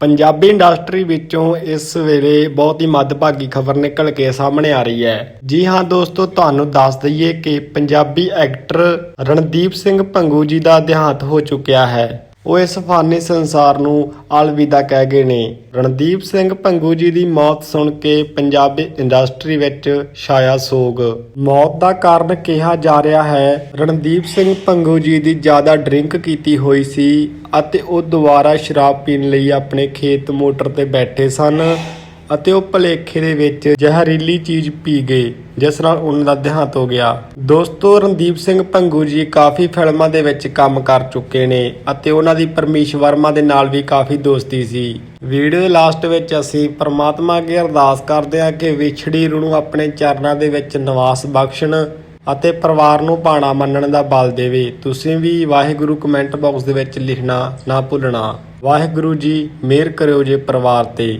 Punjabi industry ਵਿੱਚੋਂ ਇਸ ਵੇਲੇ ਬਹੁਤ ਹੀ ਮੱਦਭਾਗੀ ਖਬਰ ਨਿਕਲ ਕੇ ਸਾਹਮਣੇ ਆ ਰਹੀ ਹੈ। ਜੀ ਹਾਂ ਦੋਸਤੋ, ਤੁਹਾਨੂੰ ਦੱਸ ਦਈਏ ਕਿ ਪੰਜਾਬੀ ਐਕਟਰ ਰਣਦੀਪ ਸਿੰਘ ਭੰਗੂ ਜੀ ਦਾ ਦੇਹਾਂਤ ਹੋ ਚੁੱਕਿਆ ਹੈ। ਉਹ ਇਸ ਫਾਨੀ ਸੰਸਾਰ ਨੂੰ ਅਲਵਿਦਾ ਕਹਿ ਗਏ ਨੇ। ਰਣਦੀਪ ਸਿੰਘ ਪੰਗੂ ਜੀ ਦੀ ਮੌਤ ਸੁਣ ਕੇ ਪੰਜਾਬੀ ਇੰਡਸਟਰੀ ਵਿੱਚ ਛਾਇਆ ਸੋਗ। ਮੌਤ ਦਾ ਕਾਰਨ ਕਿਹਾ ਜਾ ਰਿਹਾ ਹੈ, ਰਣਦੀਪ ਸਿੰਘ ਪੰਗੂ ਜੀ ਦੀ ਜ਼ਿਆਦਾ ਡਰਿੰਕ ਕੀਤੀ ਹੋਈ ਸੀ ਅਤੇ ਉਹ ਦੁਬਾਰਾ ਸ਼ਰਾਬ ਪੀਣ ਲਈ ਆਪਣੇ ਖੇਤ ਮੋਟਰ ਤੇ ਬੈਠੇ ਸਨ। ਅਤੇ ਉਹ ਭਲੇਖੇ ਦੇ ਵਿੱਚ ਜ਼ਹਿਰੀਲੀ ਚੀਜ਼ ਪੀ ਗਏ, ਜਿਸ ਨਾਲ ਉਹਨਾਂ ਦਾ ਦੇਹਾਂਤ ਹੋ ਗਿਆ। ਦੋਸਤੋ, ਰਣਦੀਪ ਸਿੰਘ ਭੰਗੂ ਜੀ ਕਾਫੀ ਫਿਲਮਾਂ ਦੇ ਵਿੱਚ ਕੰਮ ਕਰ ਚੁੱਕੇ ਨੇ ਅਤੇ ਉਹਨਾਂ ਦੀ ਪਰਮੇਸ਼ ਵਰਮਾ ਦੇ ਨਾਲ ਵੀ ਕਾਫੀ ਦੋਸਤੀ ਸੀ। ਵੀਡੀਓ ਦੇ ਲਾਸਟ ਵਿੱਚ ਅਸੀਂ ਪ੍ਰਮਾਤਮਾ ਅੱਗੇ ਅਰਦਾਸ ਕਰਦੇ ਹਾਂ ਕਿ ਵਿਛੜੀ ਰੂਹ ਨੂੰ ਆਪਣੇ ਚਰਨਾਂ ਦੇ ਵਿੱਚ ਨਿਵਾਸ ਬਖਸ਼ਣ ਅਤੇ ਪਰਿਵਾਰ ਨੂੰ ਭਾਣਾ ਮੰਨਣ ਦਾ ਬਲ ਦੇਵੇ। ਤੁਸੀਂ ਵੀ ਵਾਹਿਗੁਰੂ ਕਮੈਂਟ ਬਾਕਸ ਦੇ ਵਿੱਚ ਲਿਖਣਾ ਨਾ ਭੁੱਲਣਾ। ਵਾਹਿਗੁਰੂ ਜੀ, ਮਿਹਰ ਕਰਿਓ ਜੇ ਪਰਿਵਾਰ ਤੇ।